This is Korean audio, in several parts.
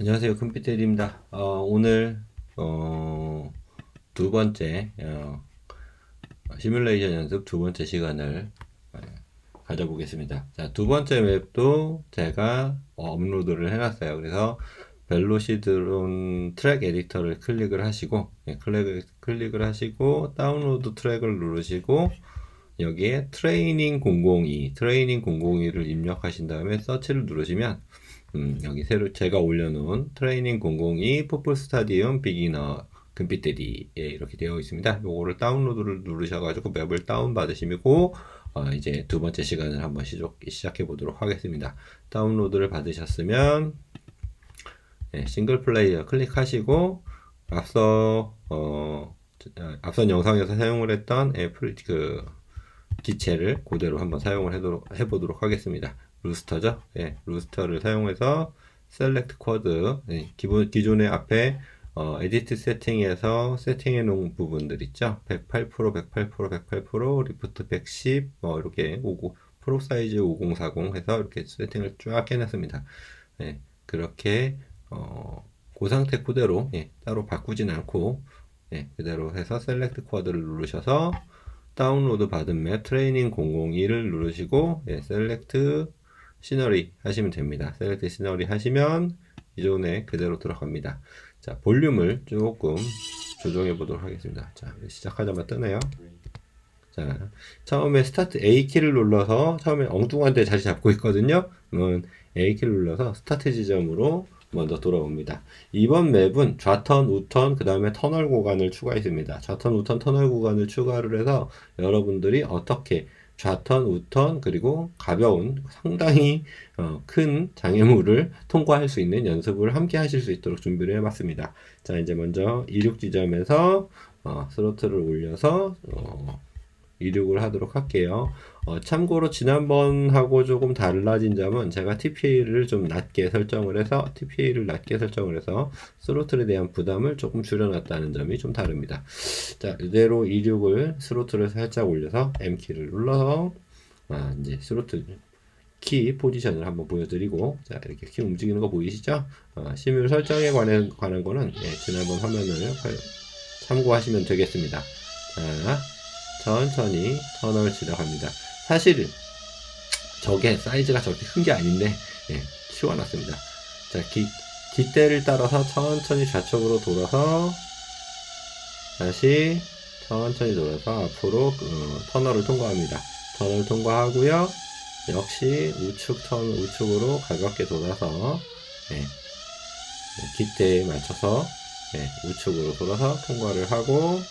안녕하세요. 금피텔입니다. 어, 오늘 어, 두 번째 어, 시뮬레이션 연습 두 번째 시간을 어, 가져보겠습니다. 자, 두 번째 맵도 제가 어, 업로드를 해놨어요. 그래서 벨로시드론 트랙 에디터를 클릭을 하시고 예, 클릭, 클릭을 하시고 다운로드 트랙을 누르시고 여기에 트레이닝 002 트레이닝 002를 입력하신 다음에 서치를 누르시면 음, 여기 새로 제가 올려놓은 트레이닝 002 포플 스타디움 비기너 금빛대디에 이렇게 되어 있습니다. 요거를 다운로드를 누르셔가지고 맵을 다운 받으시고 어, 이제 두 번째 시간을 한번 시작, 시작해 보도록 하겠습니다. 다운로드를 받으셨으면 네, 싱글 플레이어 클릭하시고 앞서 어, 저- 앞선 영상에서 사용을 했던 애플 그 기체를 그대로 한번 사용을 해도록, 해보도록 하겠습니다. 루스터죠? 예, 루스터를 사용해서 셀렉트 쿼드 예, 기본 기존의 앞에 어, 에디트 세팅에서 세팅해 놓은 부분들 있죠? 108%, 108%, 108%, 리프트 110, 뭐 이렇게 50, 프로 사이즈 5040 해서 이렇게 세팅을 쫙 해놨습니다. 예, 그렇게 어, 그 상태 그대로 예, 따로 바꾸진 않고 예, 그대로 해서 셀렉트 쿼드를 누르셔서 다운로드 받은 맵 트레이닝 002를 누르시고 예, 셀렉트 시너리 하시면 됩니다. 셀렉트 시너리 하시면 기존에 그대로 들어갑니다. 자, 볼륨을 조금 조정해 보도록 하겠습니다. 자, 시작하자마자 뜨네요. 자, 처음에 스타트 A키를 눌러서 처음에 엉뚱한 데 자리 잡고 있거든요. 그러면 A키를 눌러서 스타트 지점으로 먼저 돌아옵니다. 이번 맵은 좌턴, 우턴, 그 다음에 터널 구간을 추가했습니다. 좌턴, 우턴, 터널 구간을 추가를 해서 여러분들이 어떻게 좌턴, 우턴, 그리고 가벼운 상당히 어, 큰 장애물을 통과할 수 있는 연습을 함께 하실 수 있도록 준비를 해봤습니다. 자, 이제 먼저 이륙 지점에서 어, 스로틀을 올려서 어, 이륙을 하도록 할게요. 어, 참고로 지난번하고 조금 달라진 점은 제가 TPA를 좀 낮게 설정을 해서 TPA를 낮게 설정을 해서 스로틀에 대한 부담을 조금 줄여놨다는 점이 좀 다릅니다. 자, 이대로 이륙을 스로틀을 살짝 올려서 M키를 눌러서 아, 이제 스로틀 키 포지션을 한번 보여드리고 자 이렇게 키 움직이는 거 보이시죠? 어, 시뮬 설정에 관한, 관한 거는 예, 지난번 화면을 활- 참고하시면 되겠습니다. 자, 천천히 턴을 지나갑니다. 사실 저게 사이즈가 저렇게 큰 게 아닌데 예, 키워놨습니다. 자, 기, 기대를 따라서 천천히 좌측으로 돌아서 다시 천천히 돌아서 앞으로 어, 터널을 통과합니다. 터널 통과하고요. 역시 우측 턴 우측으로 가볍게 돌아서 예, 네, 기대에 맞춰서 예, 우측으로 돌아서 통과를 하고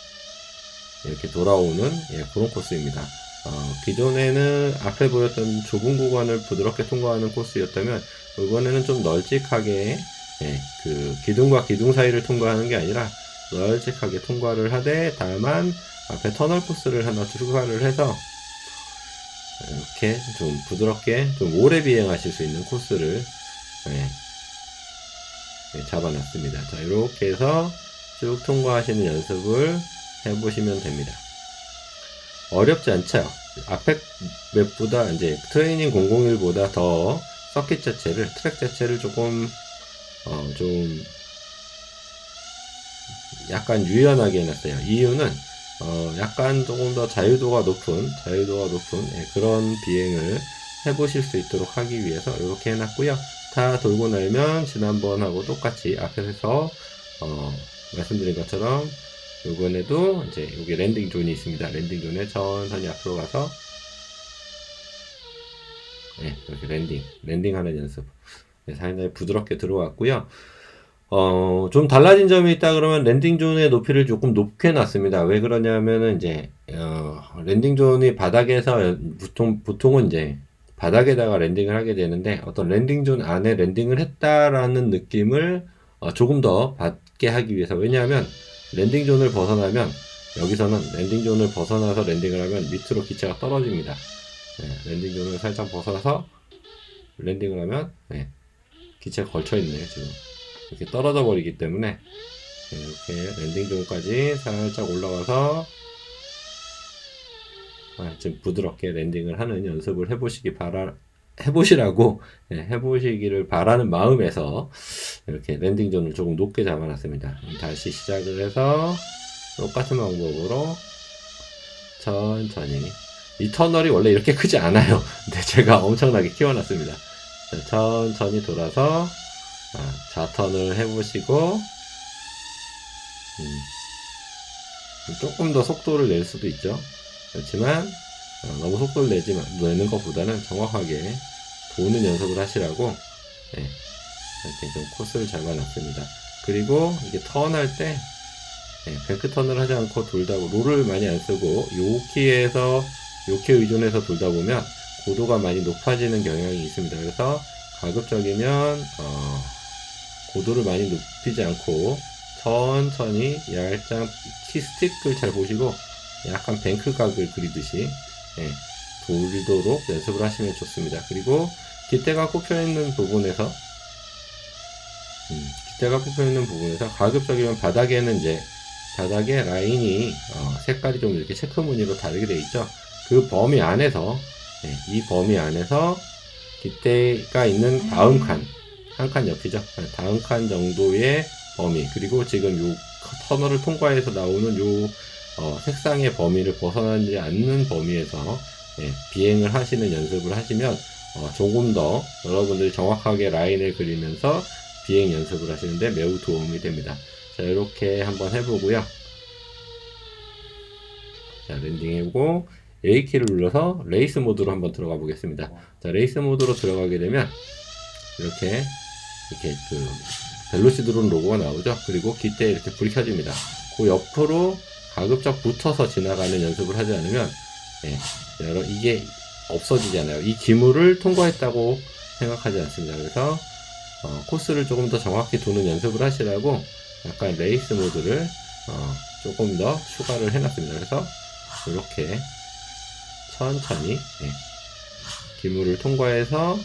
이렇게 돌아오는 예, 그런 코스입니다. 어, 기존에는 앞에 보였던 좁은 구간을 부드럽게 통과하는 코스였다면 이번에는 좀 널찍하게 예, 그 기둥과 기둥 사이를 통과하는 게 아니라 널찍하게 통과를 하되 다만 앞에 터널 코스를 하나 추가를 해서 이렇게 좀 부드럽게 좀 오래 비행하실 수 있는 코스를 예, 예, 잡아놨습니다. 자 이렇게 해서 쭉 통과하시는 연습을 해보시면 됩니다. 어렵지 않죠? 앞에 맵보다 이제 트레이닝 001보다 더 서킷 자체를 트랙 자체를 조금 어, 좀 약간 유연하게 해놨어요. 이유는 어, 약간 조금 더 자유도가 높은 자유도가 높은 예, 그런 비행을 해보실 수 있도록 하기 위해서 이렇게 해놨고요. 다 돌고 나면 지난번하고 똑같이 앞에서 어, 말씀드린 것처럼 이번에도 이제 여기 랜딩 존이 있습니다. 랜딩 존에 천천히 앞으로 가서 네, 이렇게 랜딩, 랜딩하는 연습. 네, 상당히 부드럽게 들어왔고요. 어, 좀 달라진 점이 있다 그러면 랜딩 존의 높이를 조금 높게 놨습니다. 왜 그러냐면은 이제 어, 랜딩 존이 바닥에서 보통 보통은 이제 바닥에다가 랜딩을 하게 되는데 어떤 랜딩 존 안에 랜딩을 했다라는 느낌을 어, 조금 더 받게 하기 위해서 왜냐하면 랜딩 존을 벗어나면 여기서는 랜딩 존을 벗어나서 랜딩을 하면 밑으로 기체가 떨어집니다. 네, 랜딩 존을 살짝 벗어나서 랜딩을 하면 네, 기체가 걸쳐 있네요 지금 이렇게 떨어져 버리기 때문에 네, 이렇게 랜딩 존까지 살짝 올라가서 아, 좀 부드럽게 랜딩을 하는 연습을 해보시기 바라 해보시라고 예, 해보시기를 바라는 마음에서 이렇게 랜딩 존을 조금 높게 잡아놨습니다. 다시 시작을 해서 똑같은 방법으로 천천히 이 터널이 원래 이렇게 크지 않아요. 근데 제가 엄청나게 키워놨습니다. 자, 천천히 돌아서 아, 좌턴을 해보시고 음, 조금 더 속도를 낼 수도 있죠. 그렇지만 어, 너무 속도를 내지 마- 내는 것보다는 정확하게 도는 연습을 하시라고 네, 이렇게 좀 코스를 잡아놨습니다. 그리고 이게 턴할 때 네, 뱅크 턴을 하지 않고 돌다 보 롤을 많이 안 쓰고 요키에서 요키 의존해서 돌다 보면 고도가 많이 높아지는 경향이 있습니다. 그래서 가급적이면 어, 고도를 많이 높이지 않고 천천히 얇장 키 스틱을 잘 보시고 약간 뱅크 각을 그리듯이 예, 돌도록 연습을 하시면 좋습니다. 그리고 깃대가 꼽혀 있는 부분에서 음, 깃대가 꼽혀 있는 부분에서 가급적이면 바닥에는 이제 바닥에 라인이 어, 색깔이 좀 이렇게 체크 무늬로 다르게 되어 있죠. 그 범위 안에서 예, 이 범위 안에서 깃대가 있는 다음 칸, 한 칸 옆이죠. 아, 다음 칸 정도의 범위 그리고 지금 요 터널을 통과해서 나오는 요 어, 색상의 범위를 벗어나지 않는 범위에서 예, 비행을 하시는 연습을 하시면 어, 조금 더 여러분들이 정확하게 라인을 그리면서 비행 연습을 하시는데 매우 도움이 됩니다. 자, 이렇게 한번 해보고요. 자, 랜딩 해보고 A키를 눌러서 레이스 모드로 한번 들어가 보겠습니다. 자, 레이스 모드로 들어가게 되면 이렇게 이렇게 그 벨로시 드론 로고가 나오죠. 그리고 기대에 이렇게 불이 켜집니다. 그 옆으로 가급적 붙어서 지나가는 연습을 하지 않으면 예, 여러 이게 없어지잖아요. 이 기물을 통과했다고 생각하지 않습니다. 그래서 어, 코스를 조금 더 정확히 도는 연습을 하시라고 약간 레이스 모드를 어, 조금 더 추가를 해놨습니다. 그래서 이렇게 천천히 예, 기물을 통과해서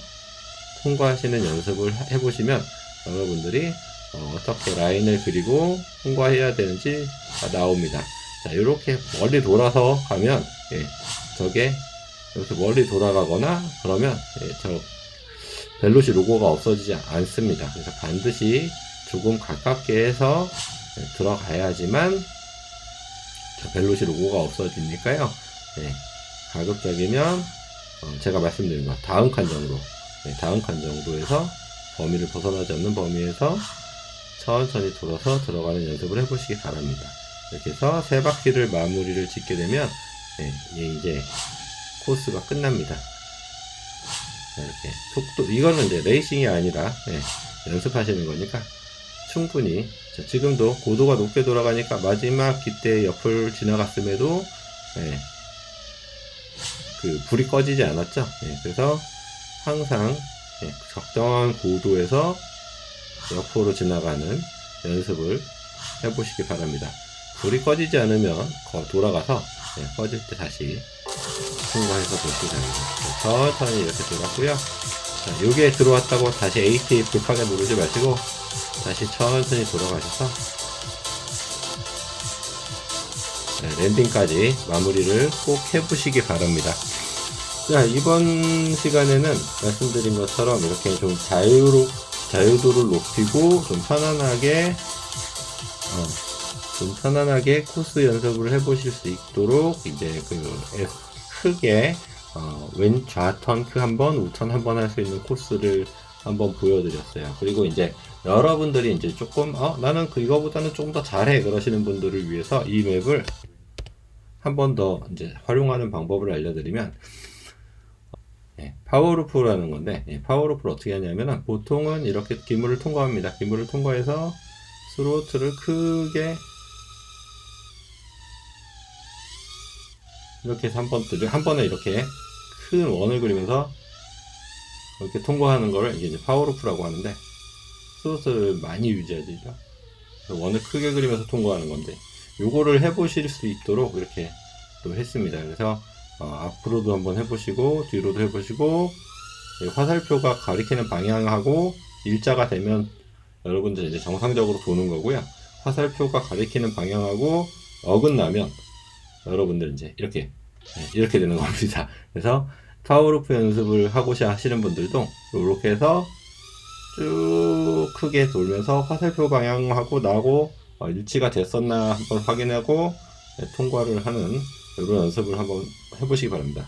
통과하시는 연습을 하- 해보시면 여러분들이 어, 떻게 라인을 그리고 통과해야 되는지 다 나옵니다. 자, 이렇게 멀리 돌아서 가면, 예, 저게 이렇게 멀리 돌아가거나 그러면, 예, 저 벨로시 로고가 없어지지 않습니다. 그래서 반드시 조금 가깝게 해서 예, 들어가야지만 저 벨로시 로고가 없어지니까요. 예, 가급적이면 어, 제가 말씀드린 것 다음 칸 정도, 예, 다음 칸 정도에서 범위를 벗어나지 않는 범위에서 천천히 돌아서 들어가는 연습을 해보시기 바랍니다. 이렇게 해서 세 바퀴를 마무리를 짓게 되면 네, 이제 코스가 끝납니다. 자, 이렇게 속도 이거는 이제 레이싱이 아니라 네, 연습하시는 거니까 충분히 자, 지금도 고도가 높게 돌아가니까 마지막 기대 옆을 지나갔음에도 네, 그 불이 꺼지지 않았죠. 네, 그래서 항상 네, 적정한 고도에서 옆으로 지나가는 연습을 해보시기 바랍니다. 불이 꺼지지 않으면 거- 돌아가서 네, 꺼질 때 다시 통과해서. 네, 천천히 이렇게 돌았고요. 자, 요게 들어왔다고 다시 AT 급하게 누르지 마시고 다시 천천히 돌아가셔서 네, 랜딩까지 마무리를 꼭 해보시기 바랍니다. 자, 이번 시간에는 말씀드린 것처럼 이렇게 좀 자유로, 자유도를 높이고 좀 편안하게, 어, 좀 편안하게 코스 연습을 해보실 수 있도록 이제 그 에- 크게, 어, 왼 좌턴 크 한 번, 우턴 한 번 할 수 있는 코스를 한번 보여드렸어요. 그리고 이제 여러분들이 이제 조금, 어, 나는 그거보다는 조금 더 잘해. 그러시는 분들을 위해서 이 맵을 한 번 더 이제 활용하는 방법을 알려드리면, 예, 파워루프라는 건데 예, 파워루프를 어떻게 하냐면은 보통은 이렇게 기물을 통과합니다. 기물을 통과해서 스로틀을 크게 이렇게 해서 한 번, 한 번에 이렇게 큰 원을 그리면서 이렇게 통과하는 거를 이게 이제 파워루프라고 하는데 스로틀을 많이 유지하죠. 그래서 원을 크게 그리면서 통과하는 건데 요거를 해보실 수 있도록 이렇게 또 했습니다. 그래서 어, 앞으로도 한번 해보시고 뒤로도 해보시고 이 화살표가 가리키는 방향하고 일자가 되면 여러분들 이제 정상적으로 도는 거고요. 화살표가 가리키는 방향하고 어긋나면 여러분들 이제 이렇게 네, 이렇게 되는 겁니다. 그래서 파워루프 연습을 하고자 하시는 분들도 이렇게 해서 쭉 크게 돌면서 화살표 방향하고 나고 어, 일치가 됐었나 한번 확인하고 네, 통과를 하는 이런 연습을 한번 해보시기 바랍니다.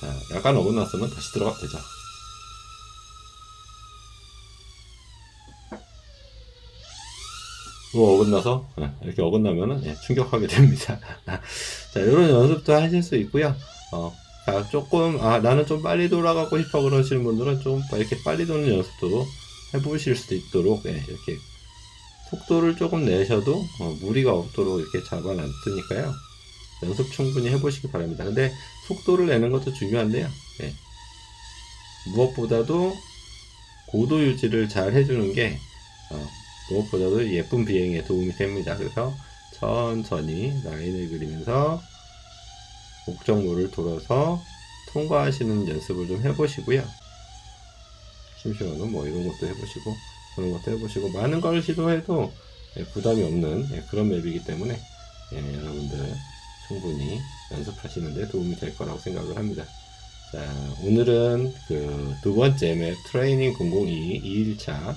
자, 약간 어긋났으면 다시 들어가도 되죠. 어긋나서 예, 이렇게 어긋나면은 예, 충격하게 됩니다. 자 이런 연습도 하실 수 있고요. 어, 자 조금 아 나는 좀 빨리 돌아가고 싶어 그러시는 분들은 좀 이렇게 빨리 도는 연습도 해보실 수 있도록 예, 이렇게 속도를 조금 내셔도 어, 무리가 없도록 이렇게 잡아놨으니까요. 연습 충분히 해보시기 바랍니다. 근데 속도를 내는 것도 중요한데요. 예. 무엇보다도 고도 유지를 잘 해주는 게 어, 무엇보다도 예쁜 비행에 도움이 됩니다. 그래서 천천히 라인을 그리면서 목적물을 돌아서 통과하시는 연습을 좀 해보시고요. 심심하면 뭐 이런 것도 해보시고 그런 것도 해보시고 많은 걸 시도해도 예, 부담이 없는 예, 그런 맵이기 때문에 예, 여러분들 충분히 연습하시는데 도움이 될 거라고 생각을 합니다. 자, 오늘은 그 두 번째 맵 트레이닝 002 2일차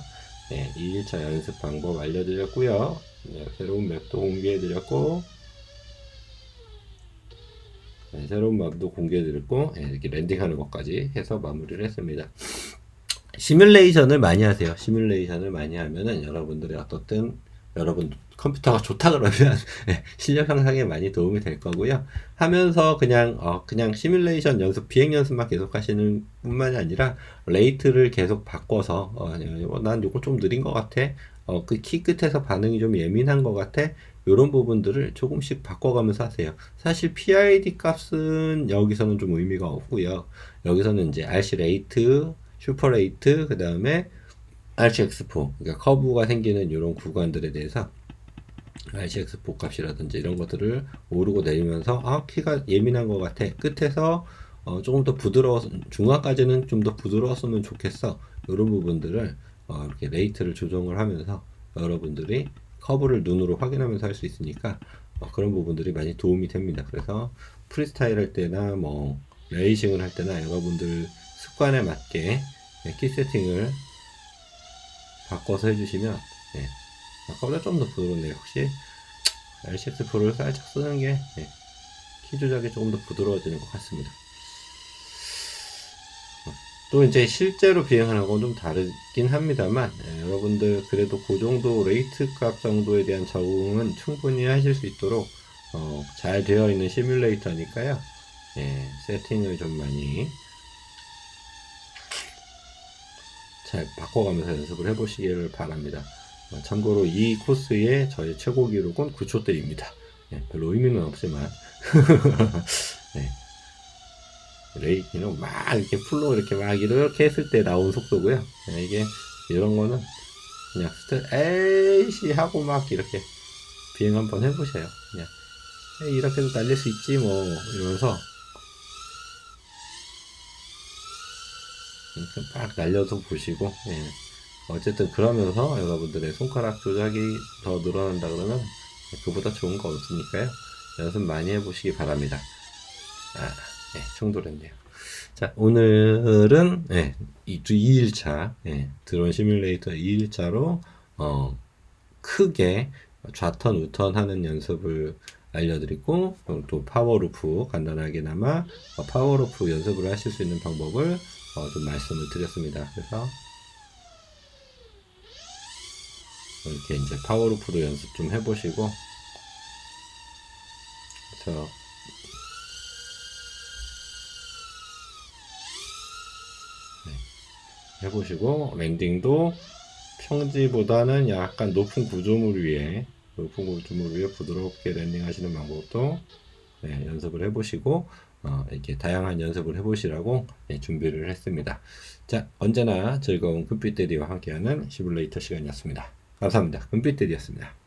네, 2일차 연습 방법 알려드렸고요. 네, 새로운 맵도 공개해드렸고 네, 새로운 맵도 공개해드렸고 네, 이렇게 랜딩하는 것까지 해서 마무리를 했습니다. 시뮬레이션을 많이 하세요. 시뮬레이션을 많이 하면은 여러분들의 어떻든 여러분 컴퓨터가 좋다 그러면 예, 실력 향상에 많이 도움이 될 거고요. 하면서 그냥 어 그냥 시뮬레이션 연습 비행 연습만 계속 하시는 뿐만이 아니라 레이트를 계속 바꿔서 어, 난 요거 좀 느린 것 같아. 어 그 키 끝에서 반응이 좀 예민한 것 같아. 이런 부분들을 조금씩 바꿔가면서 하세요. 사실 PID 값은 여기서는 좀 의미가 없고요. 여기서는 이제 RC 레이트, 슈퍼 레이트, 그 다음에 RCX4, 그러니까 커브가 생기는 이런 구간들에 대해서 RCX4 값이라든지 이런 것들을 오르고 내리면서 아 키가 예민한 것 같아. 끝에서 어, 조금 더 부드러워 중간까지는 좀 더 부드러웠으면 좋겠어. 이런 부분들을 어, 이렇게 레이트를 조정을 하면서 여러분들이 커브를 눈으로 확인하면서 할 수 있으니까 어, 그런 부분들이 많이 도움이 됩니다. 그래서 프리스타일 할 때나 뭐 레이싱을 할 때나 여러분들 습관에 맞게 네, 키 세팅을 바꿔서 해주시면 네, 아까보다 좀 더 부드럽네요. 혹시 RCX 프로를 살짝 쓰는 게 네, 키 조작이 조금 더 부드러워지는 것 같습니다. 또 이제 실제로 비행하는 건 좀 다르긴 합니다만 예, 여러분들 그래도 그 정도 레이트 값 정도에 대한 적응은 충분히 하실 수 있도록 어, 잘 되어 있는 시뮬레이터니까요. 예, 세팅을 좀 많이 잘 바꿔가면서 연습을 해보시기를 바랍니다. 어, 참고로 이 코스의 저의 최고 기록은 9초대입니다. 네, 별로 의미는 없지만 네. 레이기는 막 이렇게 풀로 이렇게 막 이렇게 했을 때 나온 속도고요. 네, 이게 이런 거는 그냥 스트 에이씨 하고 막 이렇게 비행 한번 해보셔요. 그냥 이렇게도 날릴 수 있지 뭐 이러면서 이렇게 막 날려서 보시고 예. 어쨌든 그러면서 여러분들의 손가락 조작이 더 늘어난다 그러면 그보다 좋은 거 없으니까요. 연습 많이 해보시기 바랍니다. 아, 네, 충돌했네요. 자 오늘은 예, 2일차 예, 드론 시뮬레이터 2일차로 어, 크게 좌턴 우턴 하는 연습을 알려드리고 또 파워루프 간단하게나마 파워루프 연습을 하실 수 있는 방법을 어, 좀 말씀을 드렸습니다. 그래서 이렇게 이제 파워루프로 연습 좀 해보시고 그래서 네, 해보시고 랜딩도 평지보다는 약간 높은 구조물 위에 높은 구조물 위에 부드럽게 랜딩 하시는 방법도 네, 연습을 해보시고 어, 이렇게 다양한 연습을 해보시라고 네, 준비를 했습니다. 자, 언제나 즐거운 금빛대리와 함께하는 시뮬레이터 시간이었습니다. 감사합니다. 금빛대리였습니다.